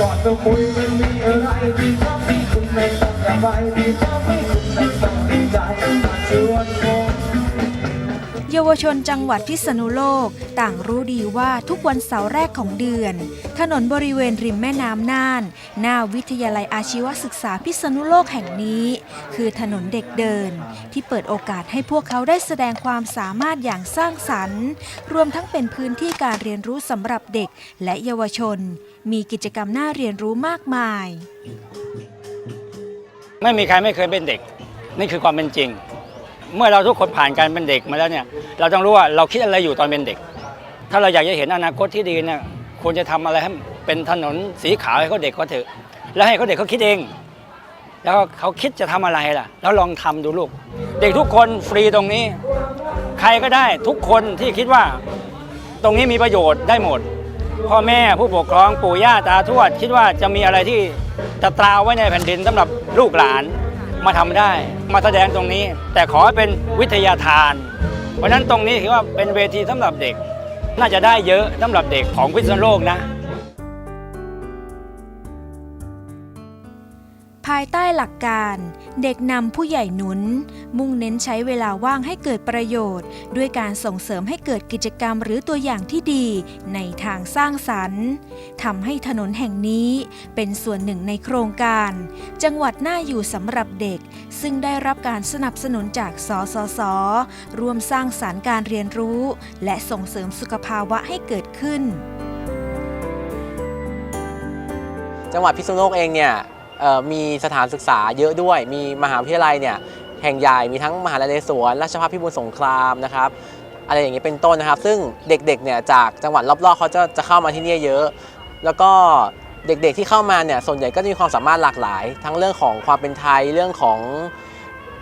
ก่อนจะคุยมันมีอะไรที่ทำให้คุณไม่ต้องระบายที่ทำให้ ยาวชนจังหวัดพิษณุโลกต่างรู้ดีว่าทุกวันเสาร์แรกของเดือน ถนนบริเวณริมแม่น้ำน่าน หน้าวิทยาลัยอาชีวศึกษาพิษณุโลกแห่งนี้ คือถนนเด็กเดิน ที่เปิดโอกาสให้พวกเขาได้แสดงความสามารถอย่างสร้างสรรค์ รวมทั้งเป็นพื้นที่การเรียนรู้สำหรับเด็กและเยาวชน มีกิจกรรมน่าเรียนรู้มากมาย ไม่มีใครไม่เคยเป็นเด็ก นี่คือความเป็นจริง เมื่อเราทุกคนผ่านการเป็นเด็กมาแล้วเนี่ย เราต้องรู้ว่าเราคิดอะไรอยู่ตอนเป็นเด็ก ถ้าเราอยากจะเห็นอนาคตที่ดีเนี่ยควรจะทำอะไรให้เป็นถนนสีขาวให้เขาเด็กเขาเถอะ แล้วให้เขาเด็กเขาคิดเอง แล้วเขาคิดจะทำอะไรล่ะ แล้วลองทำดูลูก เด็กทุกคนฟรีตรงนี้ ใครก็ได้ทุกคนที่คิดว่าตรงนี้มีประโยชน์ได้หมด พ่อแม่ผู้ปกครองปู่ย่าตาทวด คิดว่าจะมีอะไรที่จะตราไว้ในแผ่นดินสำหรับลูกหลาน มาทำได้ มาแสดงตรงนี้ แต่ขอให้เป็นวิทยาทาน เพราะฉะนั้นตรงนี้ถือว่าเป็นเวทีสำหรับเด็ก น่าจะได้เยอะสำหรับเด็กของพิษณุโลกนะ ภายใต้หลักการเด็กนำผู้ใหญ่หนุน มุ่งเน้นใช้เวลาว่างให้เกิดประโยชน์ ด้วยการส่งเสริมให้เกิดกิจกรรมหรือตัวอย่างที่ดีในทางสร้างสรรค์ทำให้ถนนแห่งนี้เป็นส่วนหนึ่งในโครงการ จังหวัดน่าอยู่สำหรับเด็ก ซึ่งได้รับการสนับสนุนจากสสสร่วมสร้างสารรค์การเรียนรู้ และส่งเสริมสุขภาวะให้เกิดขึ้น จังหวัดพิษณุโลกเองเนี่ย มีสถานศึกษาเยอะด้วย มีมหาวิทยาลัยเนี่ยแห่งใหญ่ มีทั้งมหาลัยนเรศวรราชภัฏพิบูลสงครามนะครับอะไรอย่างนี้เป็นต้นนะครับ ซึ่งเด็กๆเนี่ยจากจังหวัดรอบๆเขาจะจะเข้ามาที่เนี่ยเยอะ แล้วก็เด็กๆที่เข้ามาเนี่ยส่วนใหญ่ก็จะมีความสามารถหลากหลาย ทั้งเรื่องของความเป็นไทยเรื่องของ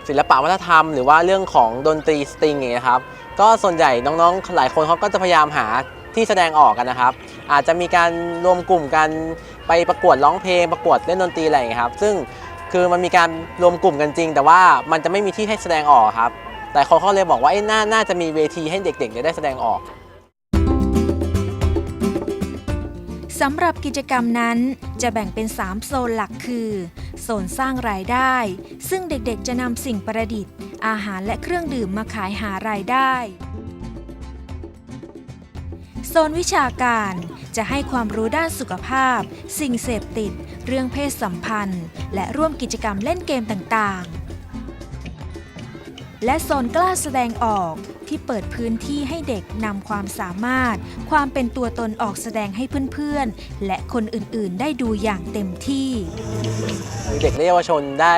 ศิลปะวัฒนธรรม หรือว่าเรื่องของดนตรีสตริงอย่างเงี้ยครับก็ส่วนใหญ่น้องๆ หลายคนเขาก็จะพยายามหาที่แสดงออกกันนะครับ อาจจะมีการรวมกลุ่มกัน ไปประกวดร้องเพลงประกวดเล่นดนตรีอะไรอย่างเงี้ยครับ ซึ่งคือมันมีการรวมกลุ่มกันจริง แต่ว่ามันจะไม่มีที่ให้แสดงออกครับ แต่คนเขาเลยบอกว่าเอ้ยน่าน่าจะมีเวทีให้เด็กๆเนี่ยได้แสดงออก สำหรับกิจกรรมนั้นจะแบ่งเป็น 3 โซนหลักคือ โซนสร้างรายได้ ซึ่งเด็กๆจะนำสิ่งประดิษฐ์ อาหารและเครื่องดื่มมาขายหารายได้ ซนวิชาการจะให้ความรู้ด้านสุขภาพ สิ่งเสพติด เรื่องเพศสัมพันธ์ และร่วมกิจกรรมเล่นเกมต่างๆ และโซนกล้าแสดงออกที่เปิดพื้นที่ให้เด็กนำความสามารถ ความเป็นตัวตนออกแสดงให้เพื่อนๆ และคนอื่นๆ ได้ดูอย่างเต็มที่ เด็กและเยาวชนได้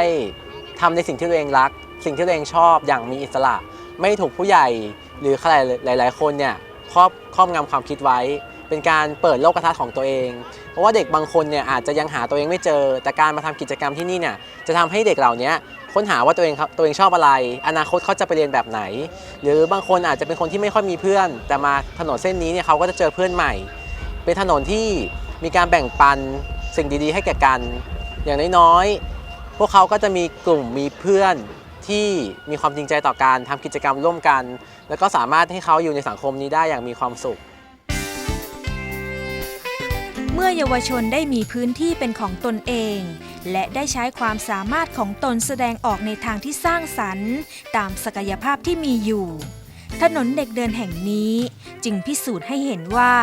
ทำในสิ่งที่ตัวเองรัก สิ่งที่ตัวเองชอบอย่างมีอิสระ ไม่ถูกผู้ใหญ่หรือใครหลาย ๆ คนเนี่ย ครอบครอบงำความคิดไว้ เป็นการเปิดโลกทัศน์ของตัวเอง เพราะว่าเด็กบางคนเนี่ยอาจจะยังหาตัวเองไม่เจอ แต่การมาทำกิจกรรมที่นี่เนี่ยจะทำให้เด็กเหล่านี้ค้นหาว่าตัวเองครับตัวเองชอบอะไร อนาคตเขาจะไปเรียนแบบไหน หรือบางคนอาจจะเป็นคนที่ไม่ค่อยมีเพื่อน แต่มาถนนเส้นนี้เนี่ยเขาก็จะเจอเพื่อนใหม่ เป็นถนนที่มีการแบ่งปันสิ่งดีๆ ให้แก่กัน อย่างน้อยๆพวกเขาก็จะมีกลุ่มมีเพื่อน ที่มีความจริงใจต่อการทำกิจกรรมร่วมกัน แล้วก็สามารถให้เขาอยู่ในสังคมนี้ได้อย่างมีความสุข เมื่อเยาวชนได้มีพื้นที่เป็นของตนเอง และได้ใช้ความสามารถของตนแสดงออกในทางที่สร้างสรรค์ ตามศักยภาพที่มีอยู่ ถนนเด็กเดินแห่งนี้จึงพิสูจน์ให้เห็นว่า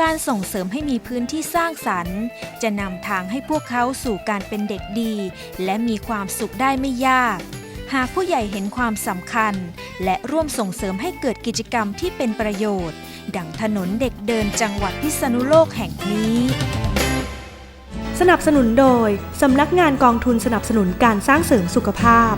การส่งเสริมให้มีพื้นที่สร้างสรรค์ จะนำทางให้พวกเขาสู่การเป็นเด็กดี และมีความสุขได้ไม่ยาก หากผู้ใหญ่เห็นความสำคัญ และร่วมส่งเสริมให้เกิดกิจกรรมที่เป็นประโยชน์ ดังถนนเด็กเดินจังหวัดพิษณุโลกแห่งนี้ สนับสนุนโดย สำนักงานกองทุนสนับสนุนการสร้างเสริมสุขภาพ